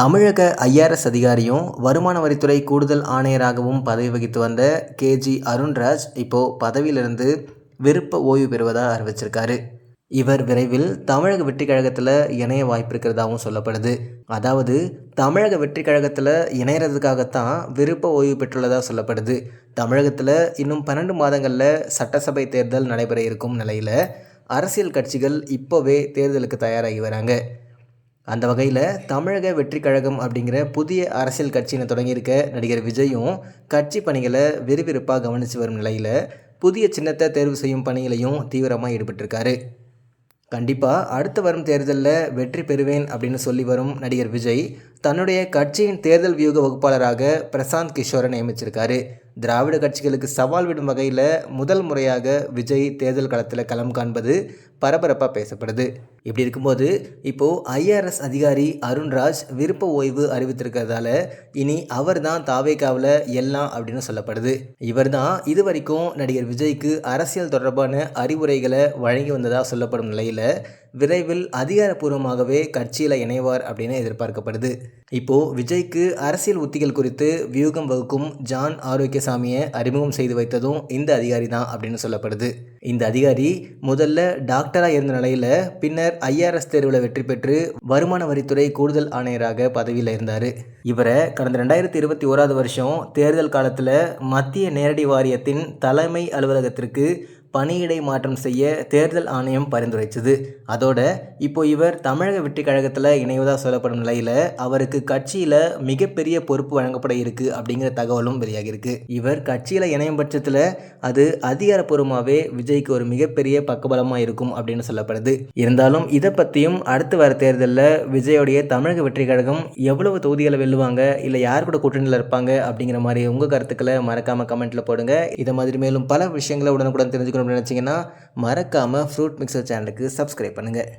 தமிழக ஐஆர்எஸ் அதிகாரியும் வருமான வரித்துறை கூடுதல் ஆணையராகவும் பதவி வகித்து வந்த கேஜி அருண்ராஜ் இப்போது பதவியிலிருந்து விருப்ப ஓய்வு பெறுவதாக அறிவிச்சிருக்காரு. இவர் விரைவில் தமிழக வெற்றிக்கழகத்தில் இணைய வாய்ப்பு இருக்கிறதாகவும் சொல்லப்படுது. அதாவது தமிழக வெற்றிக்கழகத்தில் இணையறதுக்காகத்தான் விருப்ப ஓய்வு பெற்றுள்ளதாக சொல்லப்படுது. தமிழகத்தில் இன்னும் பன்னெண்டு மாதங்களில் சட்டசபை தேர்தல் நடைபெற இருக்கும் நிலையில் அரசியல் கட்சிகள் இப்போவே தேர்தலுக்கு தயாராகி வராங்க. அந்த வகையில் தமிழக வெற்றி கழகம் அப்படிங்கிற புதிய அரசியல் கட்சியினை தொடங்கியிருக்க நடிகர் விஜயும் கட்சி பணிகளை விறுவிறுப்பாக கவனித்து வரும் நிலையில் புதிய சின்னத்தை தேர்வு செய்யும் பணியிலையும் தீவிரமாக ஈடுபட்டிருக்காரு. கண்டிப்பாக அடுத்து வரும் தேர்தலில் வெற்றி பெறுவேன் அப்படின்னு சொல்லி வரும் நடிகர் விஜய் தன்னுடைய கட்சியின் தேர்தல் வியூக வகுப்பாளராக பிரசாந்த் கிஷோரை நியமிச்சிருக்காரு. திராவிட கட்சிகளுக்கு சவால் விடும் வகையில் முதல் முறையாக விஜய் தேர்தல் களத்தில் களம் காண்பது பரபரப்பாக பேசப்படுது. இப்படி இருக்கும்போது இப்போது ஐஆர்எஸ் அதிகாரி அருண்ராஜ் விருப்ப ஓய்வு அறிவித்திருக்கிறதால இனி அவர் தான் தாவேக்காவில் எல்லாம் அப்படின்னு சொல்லப்படுது. இவர் தான் இது வரைக்கும் நடிகர் விஜய்க்கு அரசியல் தொடர்பான அறிவுரைகளை வழங்கி வந்ததாக சொல்லப்படும் நிலையில் விரைவில் அதிகாரப்பூர்வமாகவே கட்சியில் இணைவார் அப்படின்னு எதிர்பார்க்கப்படுது. இப்போது விஜய்க்கு அரசியல் உத்திகள் குறித்து வியூகம் வகுக்கும் ஜான் ஆரோக்கியசாமியை அறிமுகம் செய்து வைத்ததும் இந்த அதிகாரி தான் அப்படின்னு சொல்லப்படுது. இந்த அதிகாரி முதல்ல டாக்டராக இருந்த நிலையில் பின்னர் ஐஆர்எஸ் தேர்வில் வெற்றி பெற்று வருமான வரித்துறை கூடுதல் ஆணையராக பதவியில் இருந்தார். இவரை கடந்த ரெண்டாயிரத்தி இருபத்தி ஓராவது வருஷம் தேர்தல் காலத்தில் மத்திய நேரடி வாரியத்தின் தலைமை அலுவலகத்திற்கு பணியிடை மாற்றம் செய்ய தேர்தல் ஆணையம் பரிந்துரைச்சது அதோட இப்போ இவர் தமிழக வெற்றி கழகத்தில் இணைவதாக சொல்லப்படும் நிலையில் அவருக்கு கட்சியில் மிகப்பெரிய பொறுப்பு வழங்கப்பட இருக்கு அப்படிங்கிற தகவலும் வெளியாகியிருக்கு. இவர் கட்சியில் இணையும் பட்சத்தில் அது அதிகாரப்பூர்வமாகவே விஜய்க்கு ஒரு மிகப்பெரிய பக்கபலமாக இருக்கும் அப்படின்னு சொல்லப்படுது. இருந்தாலும் இதை பற்றியும் அடுத்து வர தேர்தலில் விஜயோடைய தமிழக வெற்றி கழகம் எவ்வளவு தொகுதிகளை வெல்லுவாங்க இல்லை யார் கூட கூட்டணியில் இருப்பாங்க அப்படிங்கிற மாதிரி உங்கள் கருத்துக்களை மறக்காமல் கமெண்ட்டில் போடுங்க. இதை மாதிரி மேலும் பல விஷயங்களை உடனுக்குடன் தெரிஞ்சுக்கணும். அப்படின்னு நினச்சிங்கன்னா மறக்காமல் ஃப்ரூட் மிக்சர் சேனலுக்கு சப்ஸ்கிரைப் பண்ணுங்கள்